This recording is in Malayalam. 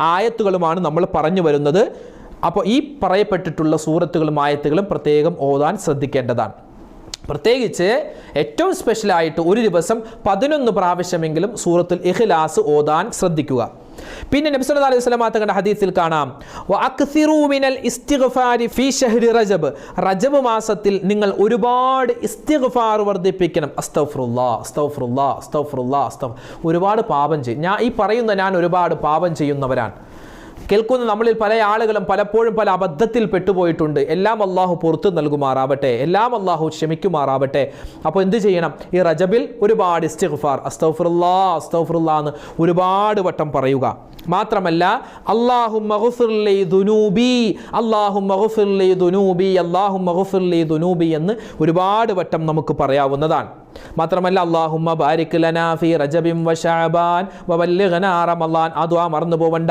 ആയത്തുകളുമാണ് നമ്മൾ പറഞ്ഞു വരുന്നത്. അപ്പോൾ ഈ പറയപ്പെട്ടിട്ടുള്ള സൂറത്തുകളും ആയത്തുകളും പ്രത്യേകം ഓതാൻ ശ്രദ്ധിക്കേണ്ടതാണ്. പ്രത്യേകിച്ച് ഏറ്റവും സ്പെഷ്യലായിട്ട് ഒരു ദിവസം പതിനൊന്ന് പ്രാവശ്യമെങ്കിലും സൂറത്തുൽ ഇഖ്ലാസ് ഓതാൻ ശ്രദ്ധിക്കുക. പിന്നെ നബി സല്ലല്ലാഹു അലൈഹി വസല്ലം തങ്ങളുടെ ഹദീസിൽ കാണാം വഅക്സിറൂ മിനൽ ഇസ്തിഗ്ഫാരി ഫീ ഷഹ്രി റജബ്. റജബ് മാസത്തിൽ നിങ്ങൾ ഒരുപാട് ഇസ്തിഗ്ഫാർ വർദ്ധിപ്പിക്കണം. അസ്തഗ്ഫിറുല്ലാ അസ്തഗ്ഫിറുല്ലാ അസ്തഗ്ഫിറുല്ലാ അസ്തഗ് ഒരുപാട് പാപം ചെയ്യും. ഞാൻ ഈ പറയുന്ന ഞാൻ ഒരുപാട് പാപം ചെയ്യുന്നവരാണ്. കേൾക്കുന്ന നമ്മളിൽ പല ആളുകളും പലപ്പോഴും പല അബദ്ധത്തിൽ പെട്ടുപോയിട്ടുണ്ട്. എല്ലാം അള്ളാഹു പുറത്തു നൽകുമാറാവട്ടെ എല്ലാം അള്ളാഹു ക്ഷമിക്കുമാറാവട്ടെ. അപ്പോൾ എന്ത് ചെയ്യണം? ഈ റജബിൽ ഒരുപാട് ഇസ്തിഗ്ഫാർ അസ്തൗഫുറുല്ലാ അസ്തൗഫുറുല്ലാ എന്ന് ഒരുപാട് വട്ടം പറയുക. മാത്രമല്ല അള്ളാഹു എന്ന് ഒരുപാട് വട്ടം നമുക്ക് പറയാവുന്നതാണ്. മാത്രമല്ല അള്ളാഹുമ്മ ബാരിക് ലനാ ഫി റജബിൻ വ ശഅബാൻ വ ബല്ലിഗ്നാ റമളാൻ ആ മറന്നു പോവണ്ട